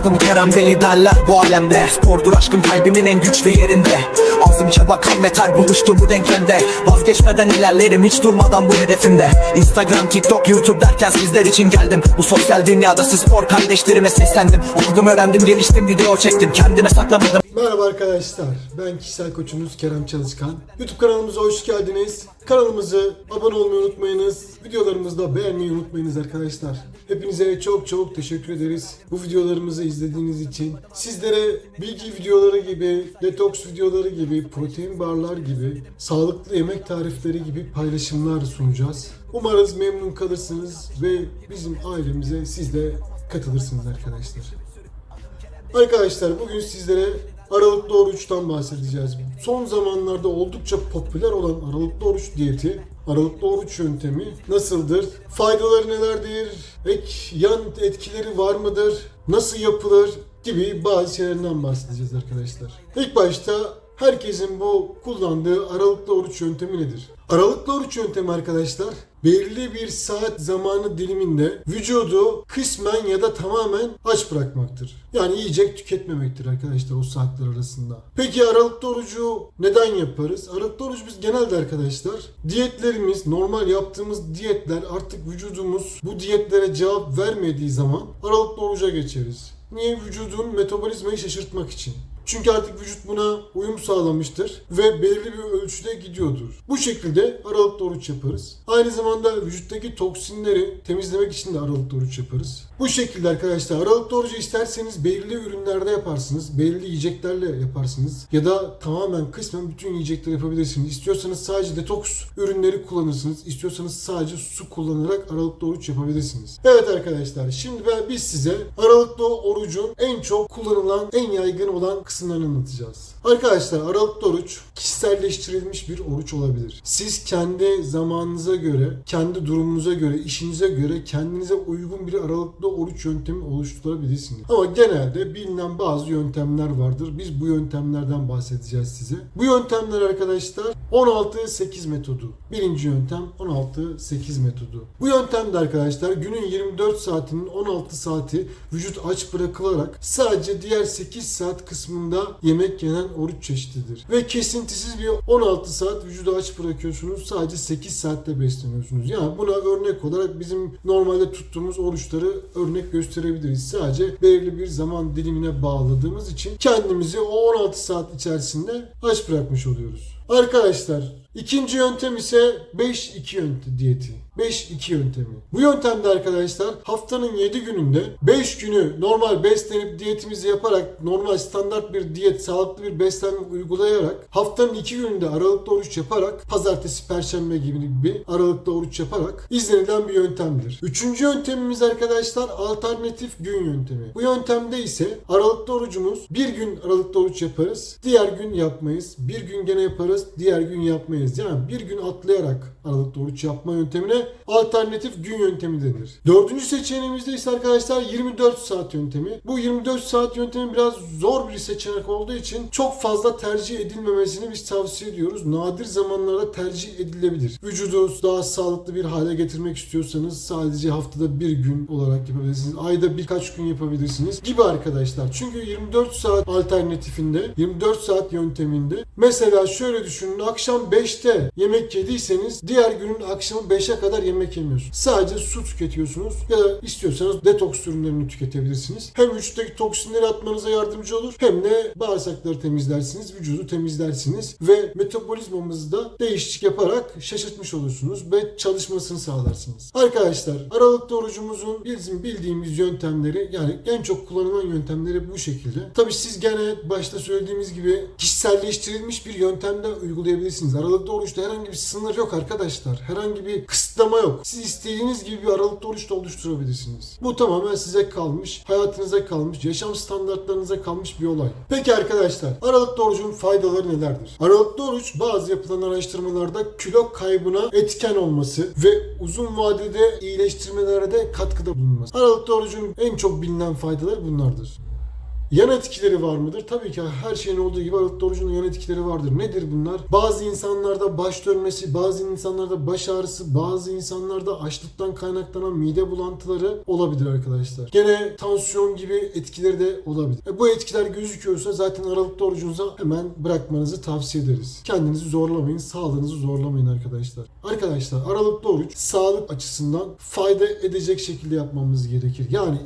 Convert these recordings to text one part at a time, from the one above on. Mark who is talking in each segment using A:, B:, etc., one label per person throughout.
A: Adım Kerem deli derler bu alemde. Spordur aşkım kalbimin en güçlü yerinde. Ağzım çaba kan metal buluştu bu denklemde. Vazgeçmeden ilerlerim hiç durmadan bu hedefimde. Instagram, TikTok, YouTube derken sizler için geldim. Bu sosyal dünyada siz spor kardeşlerime seslendim. Okudum öğrendim geliştim video çektim. Kendime saklamadım
B: Merhaba arkadaşlar. Ben kişisel koçunuz Kerem Çalışkan. YouTube kanalımıza hoş geldiniz. Kanalımızı abone olmayı unutmayınız. Videolarımızı da beğenmeyi unutmayınız arkadaşlar. Hepinize çok çok teşekkür ederiz. Bu videolarımızı izlediğiniz için. Sizlere bilgi videoları gibi, detoks videoları gibi, protein barlar gibi, sağlıklı yemek tarifleri gibi paylaşımlar sunacağız. Umarız memnun kalırsınız ve bizim ailemize siz de katılırsınız arkadaşlar. Arkadaşlar bugün sizlere aralıklı oruçtan bahsedeceğiz. Son zamanlarda oldukça popüler olan aralıklı oruç diyeti, aralıklı oruç yöntemi nasıldır? Faydaları nelerdir? Ek yan etkileri var mıdır? Nasıl yapılır? Gibi bazı şeylerden bahsedeceğiz arkadaşlar. İlk başta herkesin bu kullandığı aralıklı oruç yöntemi nedir? Aralıklı oruç yöntemi arkadaşlar belirli bir saat zamanı diliminde vücudu kısmen ya da tamamen aç bırakmaktır. Yani yiyecek tüketmemektir arkadaşlar o saatler arasında. Peki aralıklı orucu neden yaparız? Aralıklı oruç biz genelde arkadaşlar diyetlerimiz, normal yaptığımız diyetler artık vücudumuz bu diyetlere cevap vermediği zaman aralıklı oruca geçeriz. Niye? Vücudun metabolizmayı şaşırtmak için. Çünkü artık vücut buna uyum sağlamıştır ve belirli bir ölçüde gidiyordur. Bu şekilde aralıklı oruç yaparız. Aynı zamanda vücuttaki toksinleri temizlemek için de aralıklı oruç yaparız. Bu şekilde arkadaşlar aralıklı orucu isterseniz belirli ürünlerde yaparsınız. Belirli yiyeceklerle yaparsınız. Ya da tamamen kısmen bütün yiyecekleri yapabilirsiniz. İstiyorsanız sadece detoks ürünleri kullanırsınız. İstiyorsanız sadece su kullanarak aralıklı oruç yapabilirsiniz. Evet arkadaşlar şimdi ben biz size aralıklı orucun en çok kullanılan, en yaygın olan kısımlarını anlatacağız. Arkadaşlar aralıklı oruç kişiselleştirilmiş bir oruç olabilir. Siz kendi zamanınıza göre, kendi durumunuza göre, işinize göre kendinize uygun bir aralıklı oruç yöntemi oluşturabilirsiniz. Ama genelde bilinen bazı yöntemler vardır. Biz bu yöntemlerden bahsedeceğiz size. Bu yöntemler arkadaşlar 16-8 metodu. Birinci yöntem 16-8 metodu. Bu yöntemde arkadaşlar günün 24 saatinin 16 saati vücut aç bırakılarak sadece diğer 8 saat kısmında yemek yenen oruç çeşididir. Ve kesintisiz bir 16 saat vücudu aç bırakıyorsunuz. Sadece 8 saatte besleniyorsunuz. Yani buna örnek olarak bizim normalde tuttuğumuz oruçları örnek gösterebiliriz. Sadece belirli bir zaman dilimine bağladığımız için kendimizi o 16 saat içerisinde aç bırakmış oluyoruz. Arkadaşlar ikinci yöntem ise 5-2 yöntemi diyeti. 5-2 yöntemi. Bu yöntemde arkadaşlar haftanın 7 gününde 5 günü normal beslenip diyetimizi yaparak normal standart bir diyet, sağlıklı bir beslenme uygulayarak haftanın 2 gününde aralıklı oruç yaparak pazartesi, perşembe gibi bir aralıklı oruç yaparak izlenilen bir yöntemdir. Üçüncü yöntemimiz arkadaşlar alternatif gün yöntemi. Bu yöntemde ise aralıklı orucumuz bir gün aralıklı oruç yaparız, diğer gün yapmayız. Bir gün gene yaparız, diğer gün yapmayız. Yani bir gün atlayarak aralıklı oruç yapma yöntemine alternatif gün yöntemi denir. Dördüncü seçeneğimizde ise arkadaşlar 24 saat yöntemi. Bu 24 saat yöntemi biraz zor bir seçenek olduğu için çok fazla tercih edilmemesini biz tavsiye ediyoruz. Nadir zamanlarda tercih edilebilir. Vücudu daha sağlıklı bir hale getirmek istiyorsanız sadece haftada bir gün olarak yapabilirsiniz. Ayda birkaç gün yapabilirsiniz gibi arkadaşlar. Çünkü 24 saat alternatifinde 24 saat yönteminde mesela şöyle düşünün akşam 5'te yemek yediyseniz diğer günün akşamı 5'e kadar yemek yemiyorsunuz. Sadece su tüketiyorsunuz ya da istiyorsanız detoks ürünlerini tüketebilirsiniz. Hem vücuttaki toksinleri atmanıza yardımcı olur hem de bağırsakları temizlersiniz, vücudu temizlersiniz ve metabolizmamızda değişiklik yaparak şaşırtmış olursunuz ve çalışmasını sağlarsınız. Arkadaşlar aralıklı orucumuzun bizim bildiğimiz yöntemleri yani en çok kullanılan yöntemleri bu şekilde. Tabi siz gene başta söylediğimiz gibi kişiselleştirilmiş bir yöntemde uygulayabilirsiniz. Aralıklı oruçta herhangi bir sınır yok arkadaşlar. Herhangi bir kısıtlama yok. Siz istediğiniz gibi bir aralıklı oruç da oluşturabilirsiniz. Bu tamamen size kalmış, hayatınıza kalmış, yaşam standartlarınıza kalmış bir olay. Peki arkadaşlar, aralıklı orucun faydaları nelerdir? Aralıklı oruç bazı yapılan araştırmalarda kilo kaybına etken olması ve uzun vadede iyileştirmelere de katkıda bulunması. Aralıklı orucun en çok bilinen faydaları bunlardır. Yan etkileri var mıdır? Tabii ki her şeyin olduğu gibi aralıklı orucun yan etkileri vardır. Nedir bunlar? Bazı insanlarda baş dönmesi, bazı insanlarda baş ağrısı, bazı insanlarda açlıktan kaynaklanan mide bulantıları olabilir arkadaşlar. Gene tansiyon gibi etkileri de olabilir. E, bu etkiler gözüküyorsa zaten aralıklı orucunuza hemen bırakmanızı tavsiye ederiz. Kendinizi zorlamayın, sağlığınızı zorlamayın arkadaşlar. Arkadaşlar aralıklı oruç sağlık açısından fayda edecek şekilde yapmamız gerekir. Yani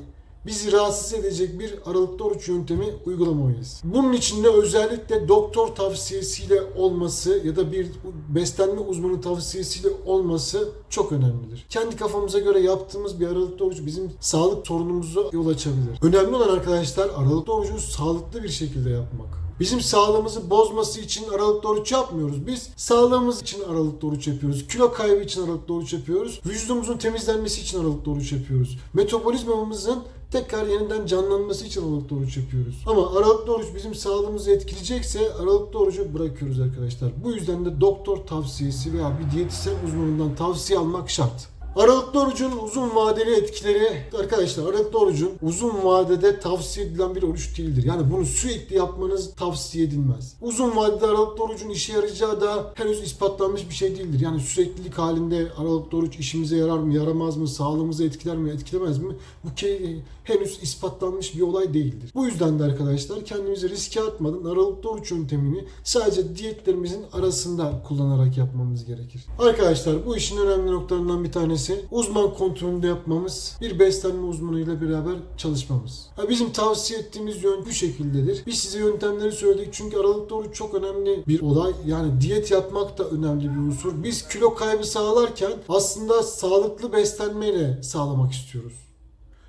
B: bizi rahatsız edecek bir aralıklı oruç yöntemi uygulamayız. Bunun için de özellikle doktor tavsiyesiyle olması ya da bir beslenme uzmanı tavsiyesiyle olması çok önemlidir. Kendi kafamıza göre yaptığımız bir aralıklı oruç bizim sağlık sorunumuza yol açabilir. Önemli olan arkadaşlar aralıklı orucu sağlıklı bir şekilde yapmak. Bizim sağlığımızı bozması için aralıklı oruç yapmıyoruz. Biz sağlığımız için aralıklı oruç yapıyoruz. Kilo kaybı için aralıklı oruç yapıyoruz. Vücudumuzun temizlenmesi için aralıklı oruç yapıyoruz. Metabolizmamızın tekrar yeniden canlanması için aralıklı oruç yapıyoruz. Ama aralıklı oruç bizim sağlığımızı etkileyecekse aralıklı orucu bırakıyoruz arkadaşlar. Bu yüzden de doktor tavsiyesi veya bir diyetisyen uzmanından tavsiye almak şart. Aralıklı orucun uzun vadeli etkileri arkadaşlar aralıklı orucun uzun vadede tavsiye edilen bir oruç değildir. Yani bunu sürekli yapmanız tavsiye edilmez. Uzun vadede aralıklı orucun işe yarayacağı da henüz ispatlanmış bir şey değildir. Yani süreklilik halinde aralıklı oruç işimize yarar mı yaramaz mı sağlığımızı etkiler mi etkilemez mi bu ke- henüz ispatlanmış bir olay değildir. Bu yüzden de arkadaşlar kendimizi riske atmadan aralıklı oruç yöntemini sadece diyetlerimizin arasında kullanarak yapmamız gerekir. Arkadaşlar bu işin önemli noktalarından bir tanesi uzman kontrolünde yapmamız, bir beslenme uzmanıyla beraber çalışmamız. Ha, bizim tavsiye ettiğimiz yön bu şekildedir. Biz size yöntemleri söyledik çünkü aralıklı oruç çok önemli bir olay. Yani diyet yapmak da önemli bir unsur. Biz kilo kaybı sağlarken aslında sağlıklı beslenmeyle sağlamak istiyoruz.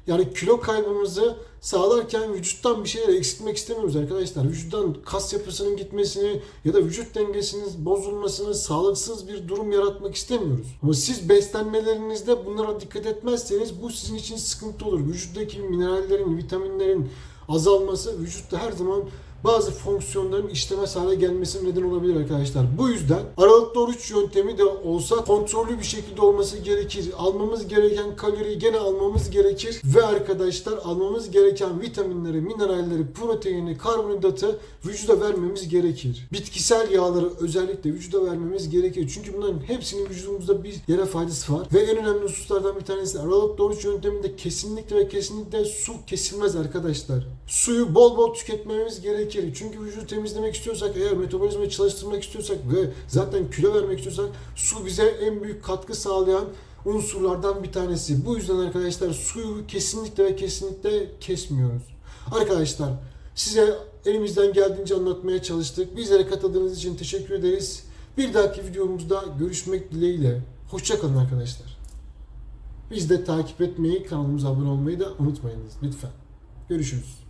B: Yani kilo kaybımızı sağlarken vücuttan bir şeyler eksiltmek istemiyoruz arkadaşlar. Vücuttan kas yapısının gitmesini ya da vücut dengesinin bozulmasını, sağlıksız bir durum yaratmak istemiyoruz. Ama siz beslenmelerinizde bunlara dikkat etmezseniz bu sizin için sıkıntı olur. Vücuttaki minerallerin, vitaminlerin azalması vücutta her zaman bazı fonksiyonların işlemez hale gelmesine neden olabilir arkadaşlar. Bu yüzden aralıklı oruç yöntemi de olsa kontrollü bir şekilde olması gerekir. Almamız gereken kaloriyi gene almamız gerekir ve arkadaşlar almamız gereken vitaminleri, mineralleri, proteini, karbonhidratı vücuda vermemiz gerekir. Bitkisel yağları özellikle vücuda vermemiz gerekir. Çünkü bunların hepsinin vücudumuzda bir yere faydası var. Ve en önemli hususlardan bir tanesi aralıklı oruç yönteminde kesinlikle ve kesinlikle su kesilmez arkadaşlar. Suyu bol bol tüketmemiz gerekir. Çünkü vücudu temizlemek istiyorsak, eğer metabolizmayı çalıştırmak istiyorsak ve zaten kilo vermek istiyorsak su bize en büyük katkı sağlayan unsurlardan bir tanesi. Bu yüzden arkadaşlar suyu kesinlikle ve kesinlikle kesmiyoruz. Arkadaşlar size elimizden geldiğince anlatmaya çalıştık. Bizlere katıldığınız için teşekkür ederiz. Bir dahaki videomuzda görüşmek dileğiyle. Hoşçakalın arkadaşlar. Biz de takip etmeyi, kanalımıza abone olmayı da unutmayınız lütfen. Görüşürüz.